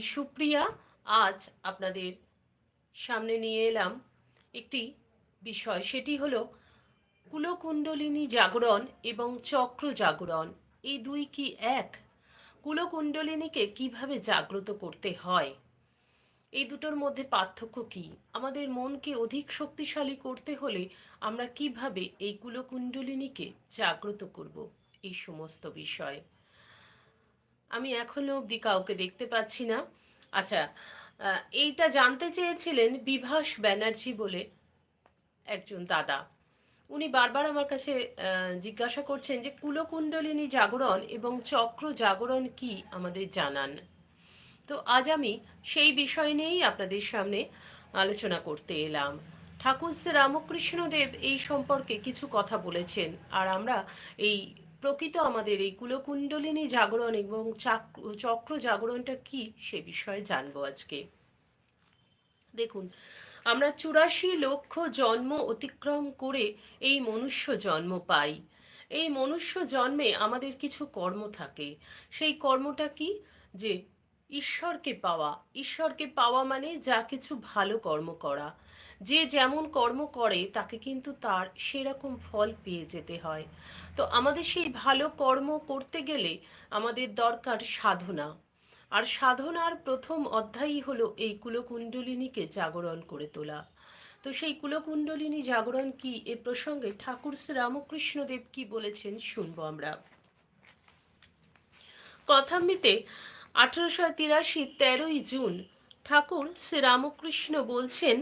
সুপ্রিয়া আজ আপনাদের সামনে নিয়ে এলাম একটি বিষয়। সেটি হলো কুলকুণ্ডলিনী জাগরণ এবং চক্র জাগরণ। এই দুই কি এক? কুলকুণ্ডলিনীকে কীভাবে জাগ্রত করতে হয়? এই দুটোর মধ্যে পার্থক্য কি? আমাদের মনকে অধিক শক্তিশালী করতে হলে আমরা কীভাবে এই কুলকুণ্ডলিনীকে জাগ্রত করব? এই সমস্ত বিষয়। আমি এখনও অবধি কাউকে দেখতে পাচ্ছি না। আচ্ছা এইটা জানতে চেয়েছিলেন বিভাস ব্যানার্জি বলে একজন দাদা। উনি বারবার আমার কাছে জিজ্ঞাসা করছেন যে কুলকুণ্ডলিনী জাগরণ এবং চক্র জাগরণ কি আমাদের জানান। তো আজ আমি সেই বিষয় নিয়েই আপনাদের সামনে আলোচনা করতে এলাম। ঠাকুর শ্রী রামকৃষ্ণদেব এই সম্পর্কে কিছু কথা বলেছেন, আর আমরা এই প্রকৃত আমাদের এই কুলকুণ্ডলিনী জাগরণ এবং চাক- চক্র জাগরণটা কি সে বিষয়ে জানব আজকে। দেখুন, আমরা চুরাশি লক্ষ জন্ম অতিক্রম করে এই মনুষ্য জন্ম পাই। এই মনুষ্য জন্মে আমাদের কিছু কর্ম থাকে। সেই কর্মটা কি? যে ঈশ্বরকে পাওয়া। ঈশ্বরকে পাওয়া মানে যা কিছু ভালো কর্ম করা। যে যেমন কর্ম করে, তাকে কিন্তু তার সেরকম ফল পেয়ে যেতে হয়। তো আমাদের সেই ভালো কর্ম করতে গেলে আমাদের দরকার সাধনা। আর সাধনার প্রথম অধ্যায়ই হলো এই কুলকুণ্ডলিনীকে জাগরণ করে তোলা। তো সেই কুলকুণ্ডলিনী জাগরণ কি, এ প্রসঙ্গে ঠাকুর শ্রী রামকৃষ্ণদেব কি বলেছেন শুনব আমরা। কথামৃতে আঠারোশো তিরাশি তেরোই জুন ঠাকুর শ্রী রামকৃষ্ণ বলছেন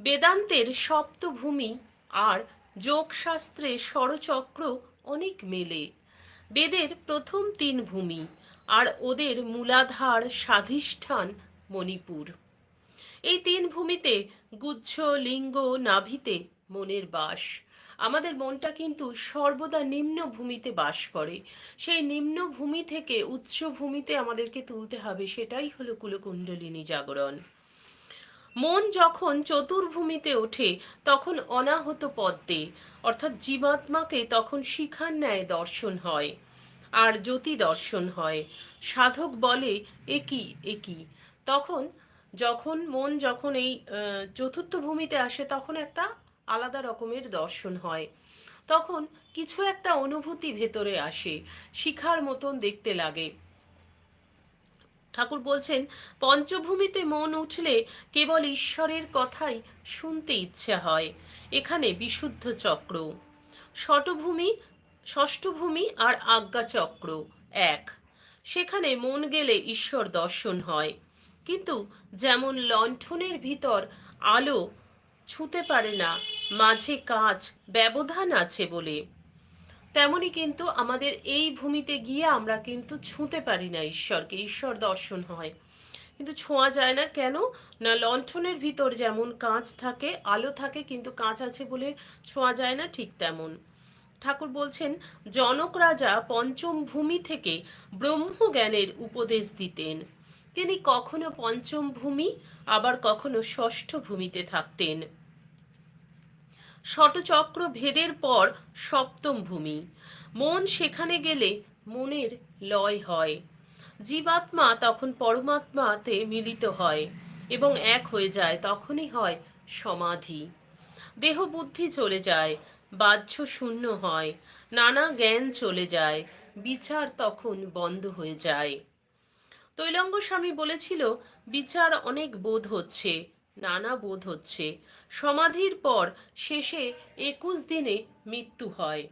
বেদান্তের সপ্তভূমি আর যোগশাস্ত্রের স্বরচক্র অনেক মেলে। বেদের প্রথম তিন ভূমি আর ওদের মূলাধার স্বাধিষ্ঠান মণিপুর। এই তিন ভূমিতে গুচ্ছ, লিঙ্গ, নাভিতে মনের বাস। আমাদের মনটা কিন্তু সর্বদা নিম্ন ভূমিতে বাস করে। সেই নিম্ন ভূমি থেকে উচ্চ ভূমিতে আমাদেরকে তুলতে হবে, সেটাই হলো কুলকুণ্ডলিনী জাগরণ। মন যখন চতুর্ভূমিতে ওঠে, তখন অনাহত পদ্মে, অর্থাৎ জীবাত্মাকে তখন শিখার ন্যায় দর্শন হয়, আর জ্যোতি দর্শন হয়। সাধক বলে একই একই তখন যখন মন যখন এই চতুর্থ ভূমিতে আসে, তখন একটা আলাদা রকমের দর্শন হয়। তখন কিছু একটা অনুভূতি ভেতরে আসে, শিখার মতন দেখতে লাগে। ঠাকুর বলছেন, পঞ্চভূমিতে মন উঠলে কেবল ঈশ্বরের কথাই শুনতে ইচ্ছা হয়। এখানে বিশুদ্ধ চক্র। ষটভূমি, ষষ্ঠভূমি আর আজ্ঞা চক্র এক। সেখানে মন গেলে ঈশ্বর দর্শন হয়। কিন্তু যেমন লণ্ঠনের ভিতর আলো ছুঁতে পারে না, মাঝে কাজ ব্যবধান আছে বলে। তেমনি কিন্তু আমাদের এই ভূমিতে গিয়ে আমরা কিন্তু ছুঁতে পারি না ঈশ্বরকে, ঈশ্বর দর্শন হয়। কিন্তু ছোঁয়া যায় না কেন? না, লণ্ঠনের ভিতর যেমন কাঁচ থাকে, আলো থাকে, কিন্তু কাঁচ আছে বলে ছোঁয়া যায় না ঠিক তেমন। ঠাকুর বলছেন, জনক রাজা পঞ্চম ভূমি থেকে ব্রহ্মজ্ঞানের উপদেশ দিতেন। তিনি কখনো পঞ্চম ভূমি, আবার কখনো ষষ্ঠ ভূমিতে থাকতেন। শটচক্র ভেদের পর সপ্তম ভূমি। মন সেখানে গেলে মনের লয় হয়। জীবাত্মা তখন পরমাত্মাতে মিলিত হয় এবং এক হয়ে যায়, তখনই হয় সমাধি। দেহ বুদ্ধি চলে যায়, বাহ্য শূন্য হয়, নানা জ্ঞান চলে যায়, বিচার তখন বন্ধ হয়ে যায়। তৈলঙ্গ স্বামী বলেছিল, বিচার অনেক বোধ হচ্ছে নানা বোধ হচ্ছে। সমাধির পর শেষে একুশ দিনে মৃত্যু হয়।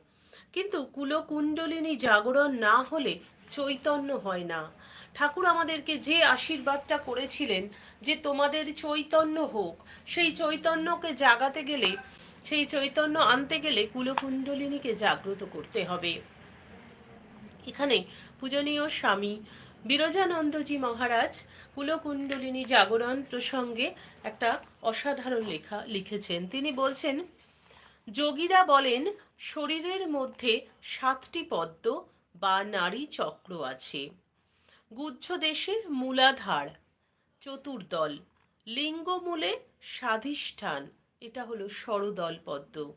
কিন্তু কুলকুণ্ডলিনী জাগরণ না হলে চৈতন্য হয় না। ঠাকুর আমাদেরকে যে আশীর্বাদটা করেছিলেন যে তোমাদের চৈতন্য হোক, সেই চৈতন্যকে জাগাতে গেলে, সেই চৈতন্য আনতে গেলে কুলকুণ্ডলিনীকে জাগ্রত করতে হবে। এখানে পূজনীয় স্বামী বিরজানন্দজি মহারাজ কুলকুণ্ডলিনী জাগরণ প্রসঙ্গে একটা অসাধারণ লেখা লিখেছেন। তিনি বলছেন, যোগীরা বলেন, শরীরের মধ্যে সাতটি পদ্ম বা নারী চক্র আছে। গুজ্জ দেশে মূলাধার, চতুর্দল, লিঙ্গমূলে স্বাধিষ্ঠান, এটা হলো ষড়দল পদ্ম।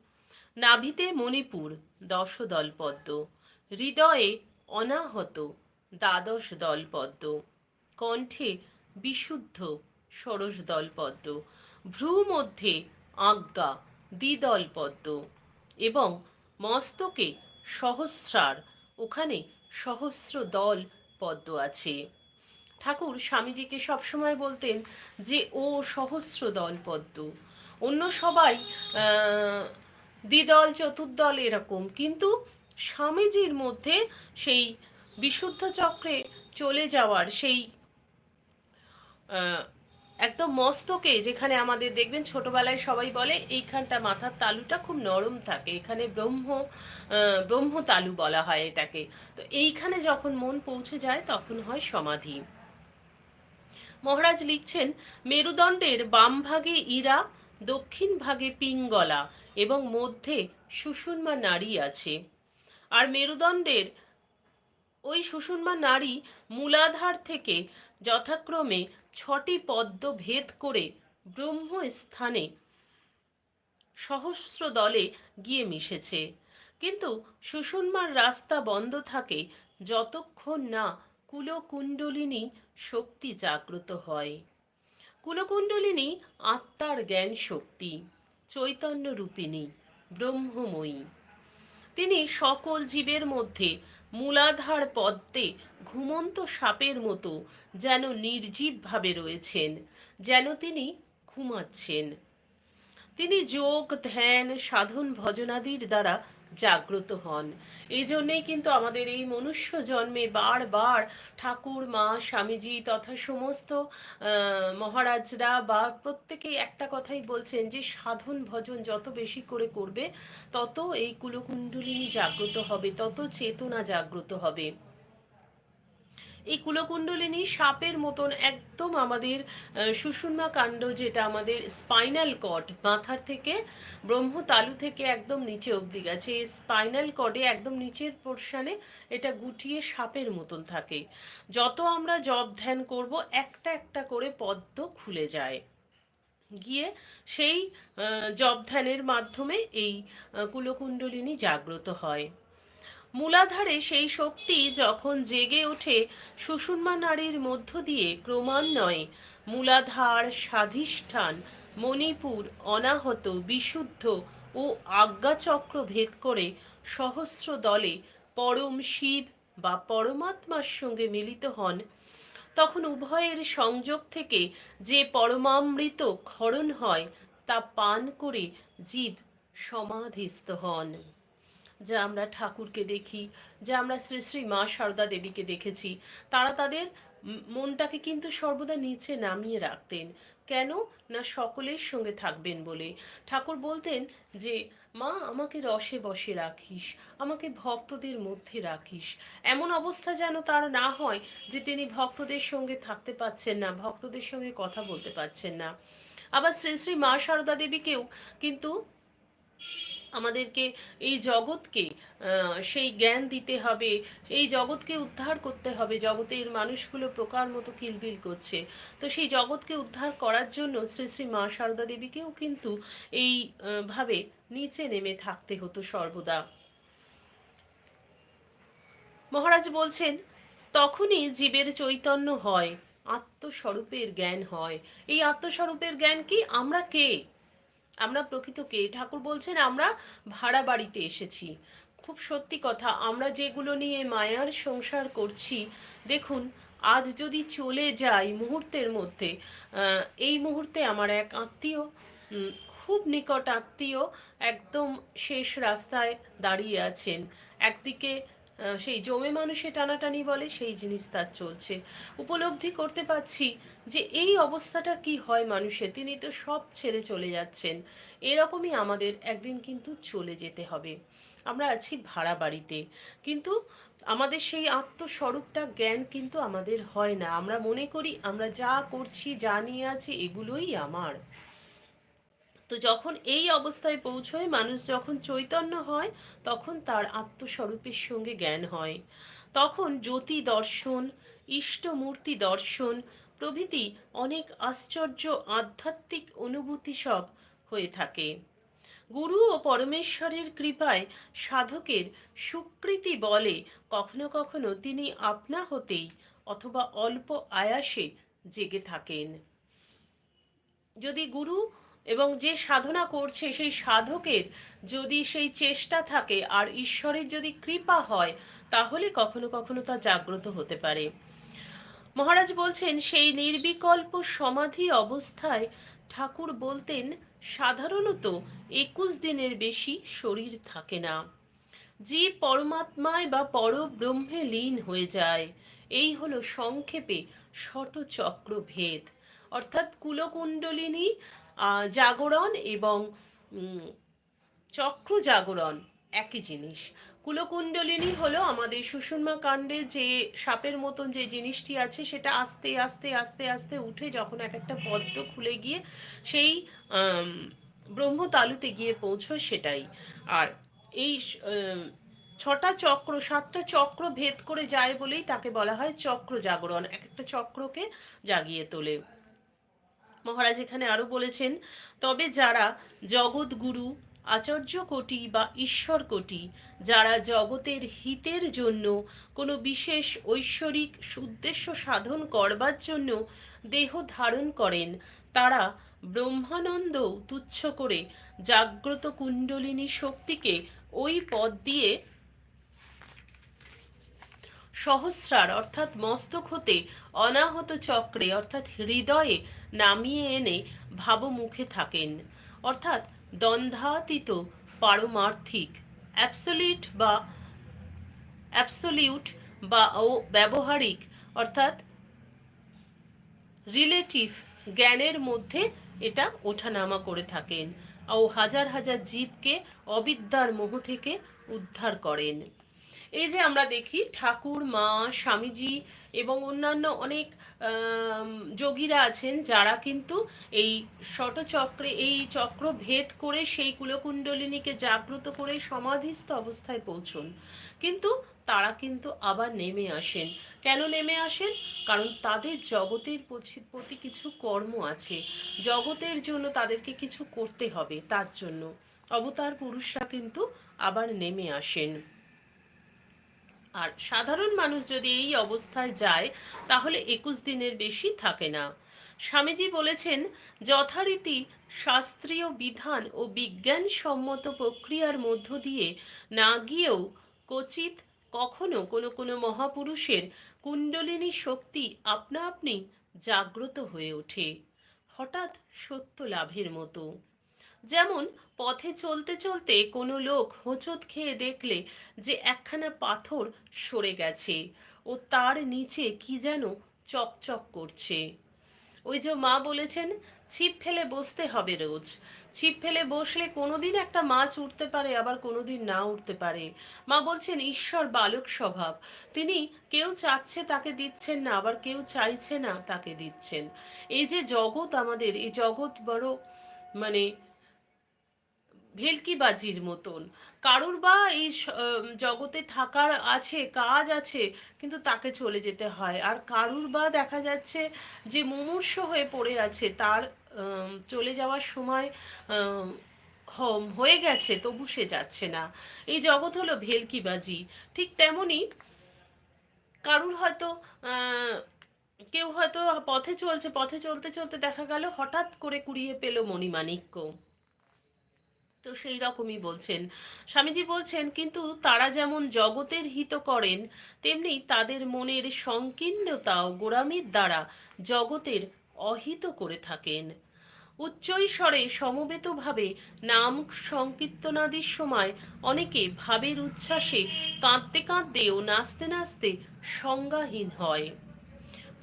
নাভিতে মণিপুর, দশদল পদ্ম। হৃদয়ে অনাহত দ্বাদশ দল পদ্ম কণ্ঠে বিশুদ্ধ সরস দলপদ্ম। ভ্রু মধ্যে আজ্ঞা দ্বিদল পদ্ম এবং মস্তকে সহস্রার, ওখানে সহস্র দল পদ্ম আছে। ঠাকুর, স্বামীজিকে সবসময় বলতেন যে, ও সহস্র দল পদ্ম। অন্য সবাই দ্বিদল, চতুর্দল এরকম। কিন্তু স্বামীজির মধ্যে সেই বিশুদ্ধ চক্রে চলে যাওয়ার সেই একদম মস্তকে যেখানে আমাদের, দেখবেন ছোটবেলায় সবাই বলে, এইখানটা মাথার তালুটা খুব নরম থাকে, এখানে ব্রহ্ম ব্রহ্ম তালু বলা হয় এটাকে। তো এইখানে যখন মন পৌঁছে যায়, তখন হয় সমাধি। মহারাজ লিখছেন, মেরুদণ্ডের বাম ভাগে ইরা, দক্ষিণ ভাগে পিঙ্গলা এবং মধ্যে সুষুম্মা নারী আছে। আর মেরুদণ্ডের ওই সুষুম্মা নারী মূলাধার থেকে যথাক্রমে ছটি পদ্ম ভেদ করে ব্রহ্ম স্থানে সহস্র দলে গিয়ে মিশেছে। কিন্তু সুষুম্মার রাস্তা বন্ধ থাকে যতক্ষণ না কুলকুণ্ডলিনী শক্তি জাগ্রত হয়। কুলকুণ্ডলিনী আত্মার জ্ঞান শক্তি, চৈতন্য রূপিণী, ব্রহ্মময়ী। তিনি সকল জীবের মধ্যে মূলাধার পদ্মে ঘুমন্ত সাপের মতো যেন নির্জীবভাবে রয়েছেন, যেন তিনি ঘুমাচ্ছেন। তিনি যোগ, ধ্যান, সাধন, ভজনাদির দ্বারা জাগ্রত হন। এই জন্যেই কিন্তু আমাদের এই মনুষ্য জন্মে বারবার ঠাকুর, মা, স্বামীজি তথা সমস্ত মহারাজরা বা প্রত্যেকেই একটা কথাই বলছেন যে, সাধন ভজন যত বেশি করে করবে, তত এই কুলকুণ্ডলিনী জাগ্রত হবে, তত চেতনা জাগ্রত হবে। এই কুলকুণ্ডলিনী সাপের মতন একদম আমাদের আহ, সুষুম্না কাণ্ড যেটা আমাদের স্পাইনাল কর্ড মাথার থেকে ব্রহ্ম তালু থেকে একদম নিচে অবধি গেছে। এই স্পাইনাল কর্ডে একদম নিচের পোর্শনে এটা গুটিয়ে সাপের মতন থাকে। যত আমরা জপ ধ্যান করব একটা একটা করে পদ্ম খুলে যায়। গিয়ে সেই জপ ধ্যানের মাধ্যমে এই কুলকুণ্ডলিনী জাগ্রত হয়। মূলাধারে সেই শক্তি যখন জেগে ওঠে সুষুম্মা নারীর মধ্য দিয়ে ক্রমান্বয়ে, মূলাধার, স্বাধিষ্ঠান, মণিপুর, অনাহত, বিশুদ্ধ ও আজ্ঞাচক্র ভেদ করে সহস্র দলে পরম শিব বা পরমাত্মার সঙ্গে মিলিত হন, তখন উভয়ের সংযোগ থেকে যে পরমামৃত ক্ষরণ হয় তা পান করে জীব সমাধিস্থ হন। যা আমরা ঠাকুরকে দেখি, যা আমরা শ্রী শ্রী মা সারদা দেবীকে দেখেছি, তারা তাদের মনটাকে কিন্তু সর্বদা নিচে নামিয়ে রাখতেন। কেন? না সকলের সঙ্গে থাকবেন বলে। ঠাকুর বলতেন যে, মা, আমাকে রসে বসে রাখিস, আমাকে ভক্তদের মধ্যে রাখিস। এমন অবস্থা যেন তার না হয় যে, তিনি ভক্তদের সঙ্গে থাকতে পাচ্ছেন না, ভক্তদের সঙ্গে কথা বলতে পারছেন না। আবার শ্রী শ্রী মা সারদা দেবীকেও কিন্তু আমাদেরকে এই জগৎকে সেই জ্ঞান দিতে হবে, এই জগৎকে উদ্ধার করতে হবে, জগতের মানুষগুলো প্রকার মতো কিলবিল করছে। তো সেই জগৎকে উদ্ধার করার জন্য শ্রী শ্রী মা সারদা দেবীকেও কিন্তু এই ভাবে নিচে নেমে থাকতে হতো সর্বদা। মহারাজ বলছেন, তখনই জীবের চৈতন্য হয়, আত্মস্বরূপের জ্ঞান হয়। এই আত্মস্বরূপের জ্ঞান কি? আমরা কে? আমরা প্রকৃত কে ঠাকুর বলছেন, আমরা ভাড়া বাড়িতে এসেছি। খুব সত্যি কথা, আমরা যেগুলো নিয়ে মায়ার সংসার করছি, দেখুন, আজ যদি চলে যাই মুহূর্তের মধ্যে এই মুহূর্তে আমার এক আত্মীয় খুব নিকট আত্মীয়, একদম শেষ রাস্তায় দাঁড়িয়ে আছেন। একদিকে সেই জমে মানুষে টানাটানি বলে, সেই জিনিস তার চলছে। উপলব্ধি করতে পারছি যে এই অবস্থাটা কি হয় মানুষের, তিনি তো সব ছেড়ে চলে যাচ্ছেন। এরকমই আমাদের একদিন কিন্তু চলে যেতে হবে। আমরা আছি ভাড়া বাড়িতে। কিন্তু আমাদের সেই আত্মস্বরূপটা জ্ঞান কিন্তু আমাদের হয় না। আমরা মনে করি আমরা যা করছি, যা নিয়ে আছি, এগুলোই আমার। তো যখন এই অবস্থায় পৌঁছয়, মানুষ যখন চৈতন্য হয়, তখন তার আত্মস্বরূপের সঙ্গে জ্ঞান হয়। তখন জ্যোতি দর্শন ইষ্টমূর্তি দর্শন প্রভৃতি অনেক আশ্চর্য আধ্যাত্মিক অনুভূতি সব হয়ে থাকে। গুরু ও পরমেশ্বরের কৃপায় সাধকের সুকৃতি বলে কখনো কখনো তিনি আপনা হতেই অথবা অল্প আয়াসে জেগে থাকেন। যদি গুরু এবং যে সাধনা করছে সেই সাধকের যদি সেই চেষ্টা থাকে আর ঈশ্বরের যদি কৃপা হয়, তাহলে কখনো কখনো তা জাগ্রত হতে পারে। মহারাজ বলছেন, সেই নির্বিকল্প সমাধি অবস্থায় ঠাকুর বলতেন, সাধারণত একুশ দিনের বেশি শরীর থাকে না। জীব পরমাত্মায় বা পরব্রহ্মে লীন হয়ে যায়, এই হলো সংক্ষেপে শটচক্র ভেদ অর্থাৎ কুলকুণ্ডলিনী জাগরণ এবং চক্র জাগরণ একই জিনিস। কুলকুণ্ডলিনী হলো আমাদের সুষুম্না কাণ্ডে যে সাপের মতন যে জিনিসটি আছে সেটা আস্তে আস্তে আস্তে আস্তে উঠে যখন এক একটা পদ্ম খুলে গিয়ে সেই ব্রহ্মতালুতে গিয়ে পৌঁছয় সেটাই। আর এই ছটা চক্র, সাতটা চক্র ভেদ করে যায় বলেই তাকে বলা হয় চক্র জাগরণ। এক একটা চক্রকে জাগিয়ে তোলে। মহারাজ এখানে আরও বলেছেন, তবে যারা জগৎগুরু আচার্য কোটি বা ঈশ্বর কোটি যারা জগতের হিতের জন্য কোনো বিশেষ ঐশ্বরিক উদ্দেশ্য সাধন করবার জন্য দেহ ধারণ করেন, তারা ব্রহ্মানন্দ তুচ্ছ করে জাগ্রত কুণ্ডলিনী শক্তিকে ওই পদ দিয়ে সহস্রার, অর্থাৎ মস্তক হতে অনাহত চক্রে, অর্থাৎ হৃদয়ে নামিয়ে এনে ভাবমুখে থাকেন। অর্থাৎ দ্বন্দ্বাতীত পারমার্থিক অ্যাবসলিউট বা অ্যাবসলিউট বা ও ব্যবহারিক, অর্থাৎ রিলেটিভ জ্ঞানের মধ্যে এটা ওঠানামা করে থাকেন। ও হাজার হাজার জীবকে অবিদ্যার মোহ থেকে উদ্ধার করেন। এই যে আমরা দেখি ঠাকুর, মা, স্বামীজি এবং অন্যান্য অনেক যোগীরা আছেন যারা কিন্তু এই শটচক্রে এই চক্র ভেদ করে সেই কুলকুণ্ডলিনীকে জাগ্রত করে সমাধিস্থ অবস্থায় পৌঁছন। কিন্তু তারা কিন্তু আবার নেমে আসেন। কেন নেমে আসেন? কারণ তাদের জগতের প্রতি কিছু কর্ম আছে। জগতের জন্য তাদেরকে কিছু করতে হবে, তার জন্য। অবতার পুরুষরা কিন্তু আবার নেমে আসেন। আর সাধারণ মানুষ যদি এই অবস্থায় যায়, তাহলে একুশ দিনের বেশি থাকে না। স্বামীজি বলেছেন, যথারীতি শাস্ত্রীয় বিধান ও বিজ্ঞানসম্মত প্রক্রিয়ার মধ্য দিয়ে না গিয়েও কচিত কখনো কোনো কোনো মহাপুরুষের কুণ্ডলিনী শক্তি আপনা আপনি জাগ্রত হয়ে ওঠে। হঠাৎ সত্য লাভের মতো। যেমন পথে চলতে চলতে কোনো লোক হোঁচট খেয়ে দেখলে যে একখানা পাথর সরে গেছে ও তার নিচে কি যেন চকচক করছে। ওই যে মা বলেছেন, ছিপ ফেলে বসতে হবে রোজ। ছিপ ফেলে বসলে কোনোদিন একটা মাছ উঠতে পারে, আবার কোনোদিন না উঠতে পারে। মা বলছেন, ঈশ্বর বালক স্বভাব। তিনি কেউ চাচ্ছে তাকে দিচ্ছেন না, আবার কেউ চাইছে না তাকে দিচ্ছেন। এই যে জগৎ আমাদের, এই জগৎ বড় মানে ভেলকিবাজির মতন। কারুর বা এই জগতে থাকার আছে, কাজ আছে, কিন্তু তাকে চলে যেতে হয়। আর কারুর বা দেখা যাচ্ছে যে মুমূর্ষ হয়ে পড়ে আছে, তার চলে যাওয়ার সময় হয়ে গেছে, তবু সে যাচ্ছে না। এই জগৎ হলো ভেলকিবাজি। ঠিক তেমনি কারুর হয়তো কেউ হয়তো পথে চলছে, পথে চলতে চলতে দেখা গেল হঠাৎ করে কুড়িয়ে পেল মণিমাণিক্য। তো সেই রকমই বলছেন। স্বামীজি বলছেন, কিন্তু তারা যেমন জগতের হিত করেন, তেমনি তাদের মনের সংকীর্ণতা ও গোড়ামির দ্বারা জগতের অহিত করে থাকেন। উচ্চৈস্বরে সমবেতভাবে নাম সংকীর্তনাদির সময় অনেকে ভাবের উচ্ছ্বাসে কাঁদতে কাঁদতে ও নাচতে নাচতে সংজ্ঞাহীন হয়।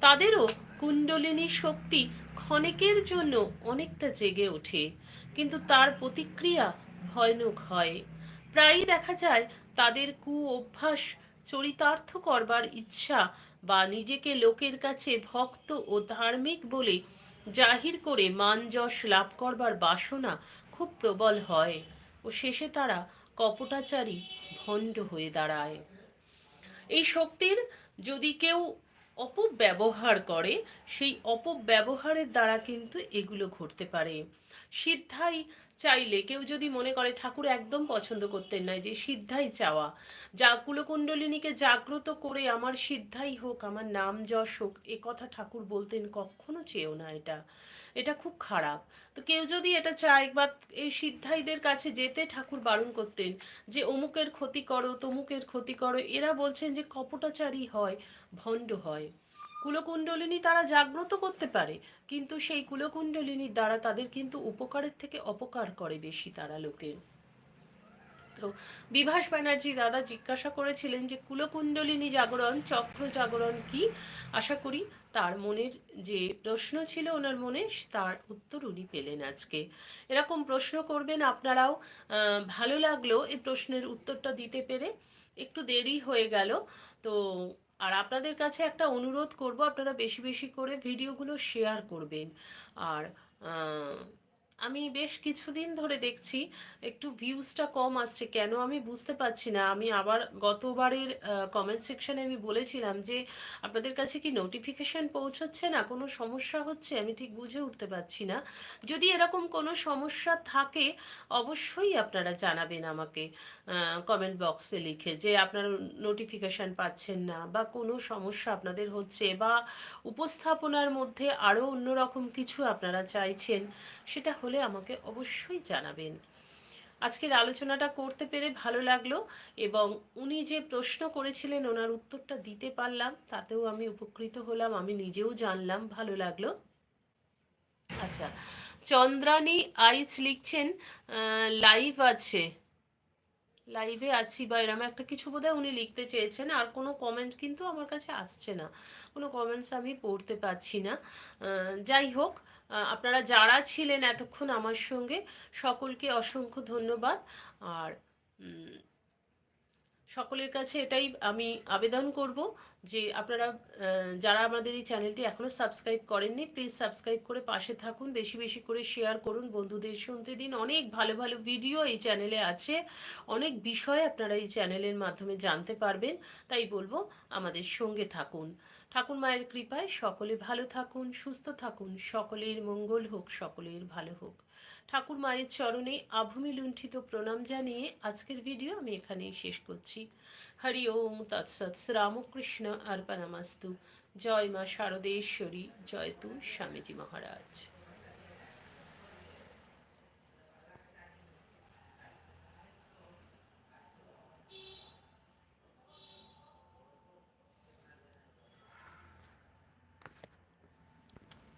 তাদেরও কুণ্ডলিনী শক্তি ক্ষণেকের জন্য অনেকটা জেগে ওঠে। কিন্তু তার প্রতিক্রিয়া ভয়ানক হয়। প্রায়ই দেখা যায় তাদের কু অভ্যাস চরিতার্থ করবার ইচ্ছা বা নিজেকে লোকের কাছে ভক্ত ও ধার্মিক বলে জাহির করে মান যশ লাভ করবার বাসনা খুব প্রবল হয় ও শেষে তারা কপটাচারী ভণ্ড হয়ে দাঁড়ায়। এই শক্তির যদি কেউ অপব্যবহার করে, সেই অপব্যবহারের দ্বারা কিন্তু এগুলো ঘটতে পারে। সিদ্ধাই চাইলে, কেউ যদি মনে করে ঠাকুর একদম পছন্দ করতেন না যে সিদ্ধাই চাওয়া, যা কুলকুণ্ডলিনীকে জাগ্রত করে আমার সিদ্ধাই হোক, আমার নাম যশ হোক, এ কথা ঠাকুর বলতেন কখনো চেয়েও না এটা। এটা খুব খারাপ। তো কেউ যদি এটা চায় বা এই সিদ্ধাইদের কাছে যেতে ঠাকুর বারণ করতেন যে, অমুকের ক্ষতি করো, তমুকের ক্ষতি করো, এরা বলছেন যে, কপটাচারী হয়, ভণ্ড হয়। কুলকুণ্ডলিনী তারা জাগ্রত করতে পারে, কিন্তু সেই কুলকুণ্ডলিনীর দ্বারা তাদের কিন্তু উপকারের থেকে অপকার করে বেশি তারা লোকের। তো বিভাস ব্যানার্জি দাদা জিজ্ঞাসা করেছিলেন যে, কুলকুণ্ডলিনী জাগরণ, চক্র জাগরণ কি? আশা করি তার মনের যে প্রশ্ন ছিল ওনার মনে, তার উত্তর উনি পেলেন আজকে। এরকম প্রশ্ন করবেন আপনারাও। ভালো লাগল এই প্রশ্নের উত্তরটা দিতে পেরে। একটু দেরি হয়ে গেল, তো আর আপনাদের কাছে একটা অনুরোধ করব আপনারা বেশি বেশি করে ভিডিওগুলো শেয়ার করবেন। আর আমি বেশ কিছুদিন ধরে দেখছি একটু ভিউজটা কম আসছে। কেন আমি বুঝতে পারছি না। আমি আবার গতবারের কমেন্ট সেকশনে আমি বলেছিলাম যে, আপনাদের কাছে কি নোটিফিকেশান পৌঁছচ্ছে না? কোনো সমস্যা হচ্ছে? আমি ঠিক বুঝে উঠতে পারছি না। যদি এরকম কোনো সমস্যা থাকে, অবশ্যই আপনারা জানাবেন আমাকে কমেন্ট বক্সে লিখে যে, আপনারা নোটিফিকেশান পাচ্ছেন না বা কোনো সমস্যা আপনাদের হচ্ছে বা উপস্থাপনার মধ্যে আরও অন্যরকম কিছু আপনারা চাইছেন, সেটা হলে আমাকে অবশ্যই জানাবেন। আজকের আলোচনাটা করতে পেরে ভালো লাগল এবং উনি যে প্রশ্ন করেছিলেন ওনার উত্তরটা দিতে পারলাম, তাতেও আমি উপকৃত হলাম, আমি নিজেও জানলাম, ভালো লাগল। আচ্ছা চন্দ্রানী আইচ লিখছেন লাইভ আছে। লাইভে আছি বা এরম একটা কিছু বোধহয় উনি লিখতে চেয়েছেন, আর কোনো কমেন্ট কিন্তু আমার কাছে আসছে না। কোনো কমেন্টস আমি পড়তে পারছি না। যাই হোক আপনারা যারা ছিলেন এতক্ষণ আমার সঙ্গে, সকলকে অসংখ্য ধন্যবাদ। আর সকলের কাছে এটাই আমি আবেদন করব যে আপনারা যারা আমাদের এই চ্যানেলটি এখনও সাবস্ক্রাইব করেননি প্লিজ সাবস্ক্রাইব করে পাশে থাকুন, বেশি বেশি করে শেয়ার করুন। বন্ধুদের শুনতে দিন। অনেক ভালো ভালো ভিডিও এই চ্যানেলে আছে। অনেক বিষয় আপনারা এই চ্যানেলের মাধ্যমে জানতে পারবেন। তাই বলব, আমাদের সঙ্গে থাকুন। ঠাকুর মায়ের কৃপায় সকলে ভালো থাকুন, সুস্থ থাকুন, সকলের মঙ্গল হোক, সকলের ভালো হোক। ঠাকুর মায়ের চরণে আভূমি লুণ্ঠিত প্রণাম জানিয়ে আজকের ভিডিও আমি এখানেই শেষ করছি। হরি ওম তৎসৎ রামকৃষ্ণ আর্পানামাস্তু জয় মা শারদেশ্বরী, জয় তু স্বামীজি মহারাজ।